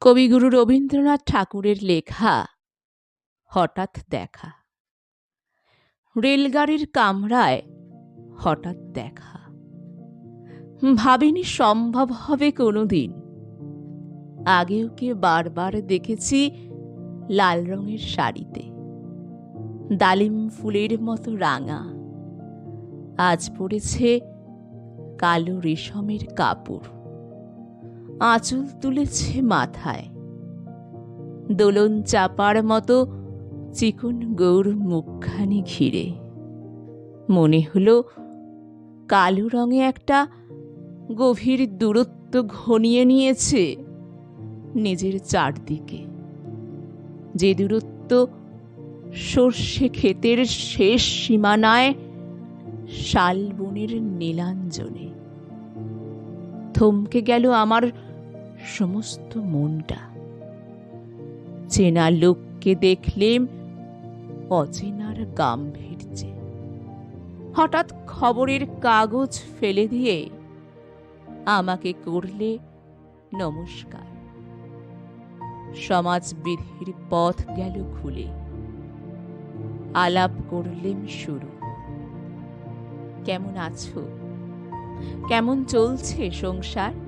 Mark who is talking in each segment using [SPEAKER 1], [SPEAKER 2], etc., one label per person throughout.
[SPEAKER 1] কবিগুরু রবীন্দ্রনাথ ঠাকুরের লেখা হঠাৎ দেখা। রেলগাড়ির কামরায় হঠাৎ দেখা। ভাবিনি সম্ভব হবে কোনোদিন। আগে ওকে বারবার দেখেছি লাল রঙের শাড়িতে। ডালিম ফুলের মতো রাঙা। আজ পড়েছে কালো রেশমের কাপড়। আঁচল তুলেছে মাথায়। দোলন চাপার মতো চিকন গৌর মুখখানি ঘিরে। মনে হলো কালো রঙে একটা গভীর দূরত্ব ঘনিয়ে নিয়েছে নিজের চারদিকে। যে দূরত্ব সর্ষে ক্ষেতের শেষ সীমানায় শালবনের নীলাঞ্জনে। থমকে গেল আমার সমস্ত মনটা। চেনা লোককে দেখলেম অচেনার গাম্ভীর্যে হঠাৎ খবরের কাগজ ফেলে দিয়ে আমাকে করলে নমস্কার। সমাজবিধির পথ গেল খুলে। আলাপ করলেম শুরু। কেমন আছো? কেমন চলছে সংসার?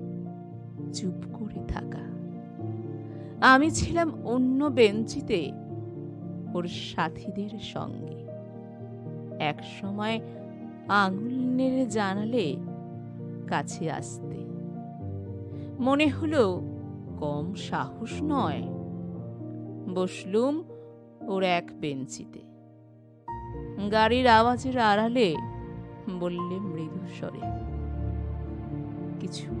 [SPEAKER 1] চুপ করে থাকা। আমি ছিলাম অন্য বেঞ্চিতে ওর সাথীদের সঙ্গে। এক সময় আঙুল নেড়ে জানালে কাছে আসতে। মনে হলো কম সাহস নয়। বসলুম ওর এক বেঞ্চিতে। গাড়ির আওয়াজের আড়ালে বললে মৃদু স্বরে কিছু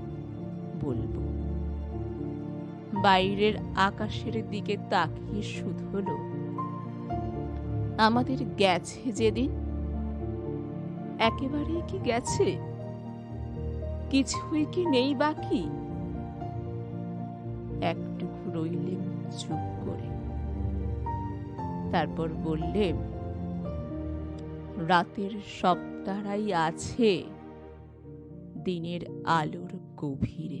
[SPEAKER 1] বলব বাইরের আকাশের দিকে তাকিয়ে শুধু হলো আমাদের গেছে যেদিন? একেবারে কি গেছে? কিছুই কি নেই বাকি? একটুকু রইলেম চুপ করে। তারপর বললেম রাতের সপ্তাহাই আছে, দিনের আলোর গভীরে।